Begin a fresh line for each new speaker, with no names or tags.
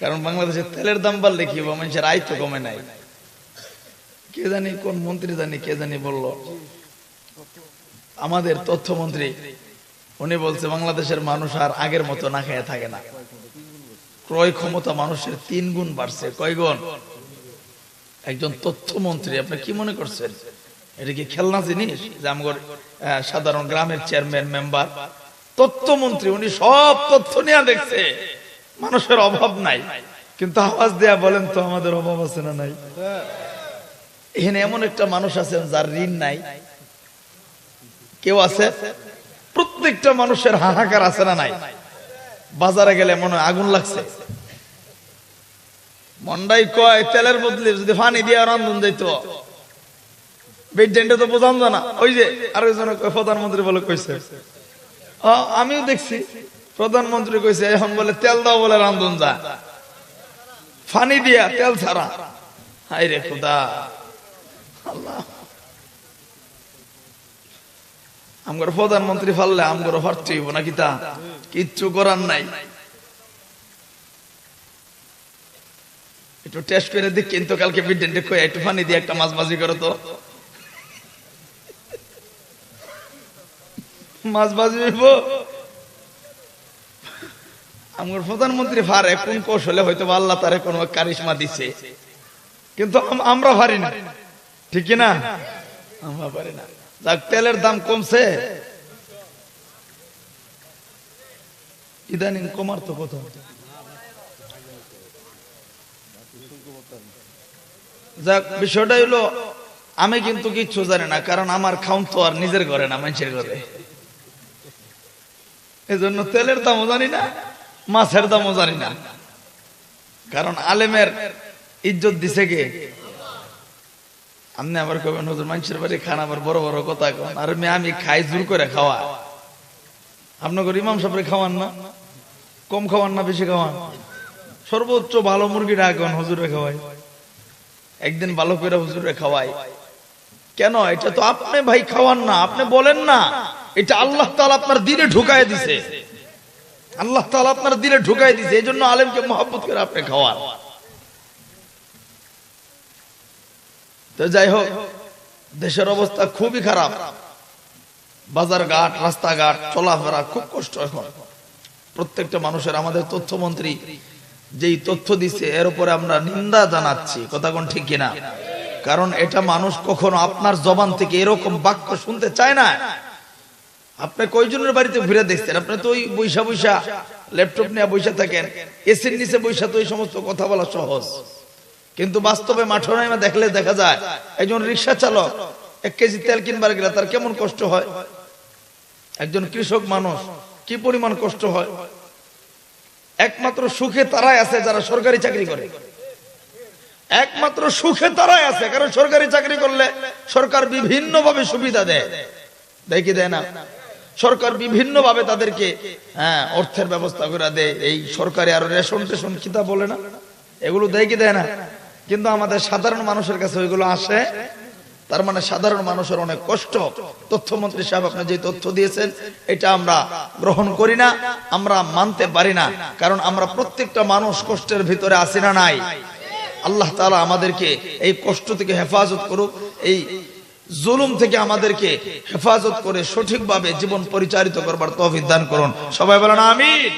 কারণ বাংলাদেশে তেলের দাম বাড়লে কি হবে? মানুষের আয় তো কমে নাই। কে জানি কোন মন্ত্রী জানি, কে জানি বলল। আমাদের তথ্যমন্ত্রী, উনি বলছে, বাংলাদেশের মানুষ আর আগের মতো না খেয়ে থাকে না। ক্রয় ক্ষমতা মানুষের তিন গুণ বাড়ছে। কয় গুণ? একজন তথ্যমন্ত্রী, আপনি কি মনে করছেন? এটা কি খেলনা জিনিস? যে আমার সাধারণ গ্রামের চেয়ারম্যান, মেম্বার। তথ্যমন্ত্রী, উনি সব তথ্য নিয়ে দেখছে। মানুষের অভাব নাই। কিন্তু আওয়াজ দেয়া বলেন তো, আমাদের অভাব আছে না নাই? এখানে এমন একটা মানুষ আছেন যার ঋণ নাই। কেউ আছে? প্রত্যেকটা মানুষের হাহাকার আছে না নাই? বাজারে গেলে মনে আগুন লাগছে। মন্ডাই কয়, তেলের বদলে যদি পানি দিয়ে রান্ধন দিত। বেডেন্টে তো বোঝাম জানা ওই যে আরেকজন কয়, প্রধানমন্ত্রী বলে কইছে। আমিও দেখছি। প্রধানমন্ত্রী কইছে, এখন বলে তেল দাও বলে রান্ধন যা। ফানি দিয়া তেল ছাড়া। হাই রে খুদা। আল্লাহ। আমগর প্রধানমন্ত্রী ফাললে আমগর ফারতে হইব নাকি তা? কিচ্ছু করার নাই। একটু টেস্ট করে দিক কিন্তু কালকে বিডেন্টে কই একটু পানি দিয়ে একটা মাছ ভাজি করো তো। মাছ ভাজি হইব? আমার প্রধানমন্ত্রী ফারে কোন কৌশলে হয়তো আল্লাহ তারে কোন কারিশমা দিছে। কিন্তু আমরা পারি না। ঠিক না? আমরা পারি না। যাক, তেলের দাম কমছে। ইদানিং কমার তো কত যাক, বিষয়টা হলো আমি কিন্তু কিচ্ছু জানি না, কারণ আমার খাউন তো আর নিজের ঘরে না, মানুষের ঘরে। এজন্য তেলের দামও জানি না। মাছের দামও জানি না। কারণ আলেমের ইজ্জত দিছে কে? আপনি আবার কবেন হুজুর মানুষের বাড়ি খান আবার বড় বড় কথা কন। আর আমি আমি খাই জোর করে খাওয়া। আপনাকে ইমাম সাহেবের খাওয়ান না? কম খাওয়ান না, বেশি খাওয়ান? সর্বোচ্চ ভালো মুরগিটা এখন হুজুরে খাওয়াই। একদিন ভালো করে হুজুরে খাওয়াই। কেন? এটা তো আপনি ভাই খাওয়ান না, আপনি বলেন না। এটা আল্লাহ তাআলা আপনার দিনে ঢুকায় দিছে। আল্লাহ তাআলা আপনার দিলে ঢুকায় দিছে এই জন্য আলেমকে মহব্বত করে আপনি খাওয়ান। তো যাই হোক, দেশের অবস্থা খুবই খারাপ। বাজার ঘাট রাস্তাঘাট, চলাফেরা খুব কষ্ট এখন। প্রত্যেকটা মানুষের আমাদের তথ্যমন্ত্রী যেই তথ্য দিছে, এর উপরে আমরা নিন্দা জানাচ্ছি, কথা কোন ঠিক কিনা? কারণ এটা মানুষ কখনো আপনার জবান থেকে এরকম বাক্য শুনতে চায় না। আপনি কয়জনের বাড়িতে ঘুরে দেখছেন? আপনি তো ওই বৈশা বৈশা ল্যাপটপ নিয়ে বৈশা থাকেন, এসির নিচে বৈশা তো এই সমস্ত কথা বলা সহজ। কিন্তু বাস্তবে মাঠে দেখলে দেখা যায়, একজন রিক্সা চালক এক কেজি তেল কিনবার গেলে তার কেমন কষ্ট হয়? একজন কৃষক মানুষ কি পরিমাণ কষ্ট হয়? একমাত্র সুখে তারাই আছে যারা সরকারি চাকরি করে। একমাত্র সুখে তারাই আছে, কারণ সরকারি চাকরি করলে সরকার বিভিন্ন ভাবে সুবিধা দেয়। দেয় কি দেয় না? সরকার বিভিন্ন ভাবে তাদেরকে হ্যাঁ অর্থের ব্যবস্থা করে দেয়। এই সরকারি আরও রেশন টেশন কিতা বলে না। এগুলো দেয় কি দেয় না? কিন্তু আমাদের সাধারণ মানুষের কাছে ওইগুলো আসে। তার মানে সাধারণ মানুষের অনেক কষ্ট। তথ্যমন্ত্রী সাহেব, আপনি যে তথ্য দিয়েছেন, এটা আমরা গ্রহণ করি না, আমরা মানতে পারি না। কারণ আমরা প্রত্যেকটা মানুষ কষ্টের ভিতরে আসি না, নাই। আল্লাহ তাআলা আমাদেরকে এই কষ্ট থেকে হেফাজত করুক, এই জুলুম থেকে আমাদেরকে হেফাজত করে সঠিকভাবে জীবন পরিচালিত করবার তৌফিক দান করুন। সবাই বলেন আমিন।